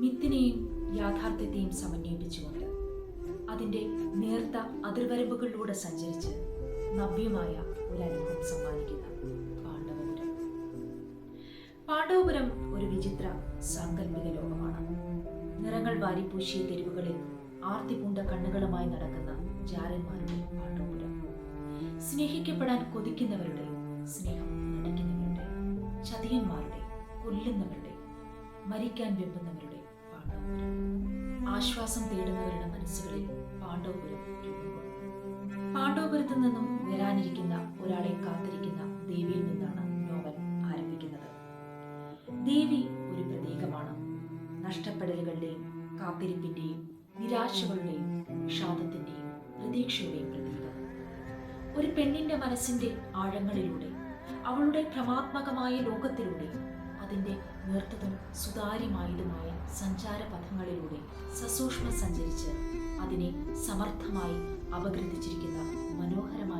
മിത്തിനെയും യാഥാർത്ഥ്യത്തെയും സമന്വയിപ്പിച്ചുകൊണ്ട് അതിന്റെ നേർത്ത അതിർവരമ്പുകളിലൂടെ സഞ്ചരിച്ച് നവ്യമായ ഒരു അനുഭവം സമ്മാനിക്കുന്ന പാണ്ഡവപുരം. പാണ്ഡവപുരം ഒരു വിചിത്ര സാങ്കല്പിക ലോകമാണ്. നിറങ്ങൾ വാരിപ്പൂശിയ തെരുവുകളിൽ ആർത്തിപൂണ്ട കണ്ണുകളുമായി നടക്കുന്ന ജാരന്മാരുടെ പാണ്ഡവപുരം. സ്നേഹിക്കപ്പെടാൻ കൊതിക്കുന്നവരുടെ സ്നേഹം നടിക്കുന്നവരുടെ ചതിയന്മാരുടെ കൊല്ലുന്നവരുടെ മരിക്കാൻ വെമ്പുന്നവരുടെ ആശ്വാസം തേടുന്നവരുടെ മനസ്സുകളിൽ പാണ്ഡവപുരം പാണ്ഡവപുരത്തു നിന്നും വരാനിരിക്കുന്ന ഒരാളെ കാത്തിരിക്കുന്ന ദേവിയിൽ നിന്നാണ് നോവൽ ആരംഭിക്കുന്നത്. ദേവി ഒരു പ്രതീകമാണ്. നഷ്ടപ്പെടലുകളുടെയും കാത്തിരിപ്പിന്റെയും നിരാശകളുടെയും വിഷാദത്തിന്റെയും പ്രതീക്ഷയുടെയും പ്രതീകം. ഒരു പെണ്ണിന്റെ മനസ്സിന്റെ ആഴങ്ങളിലൂടെ അവളുടെ ഭ്രമാത്മകമായ ലോകത്തിലൂടെ അതിന്റെ നീർത്തതും സുതാര്യമായതുമായ സഞ്ചാരപഥങ്ങളിലൂടെ സസൂക്ഷ്മം സഞ്ചരിച്ച് അതിനെ സമർത്ഥമായി അപഗ്രഥിച്ചിരിക്കുന്ന മനോഹരമായ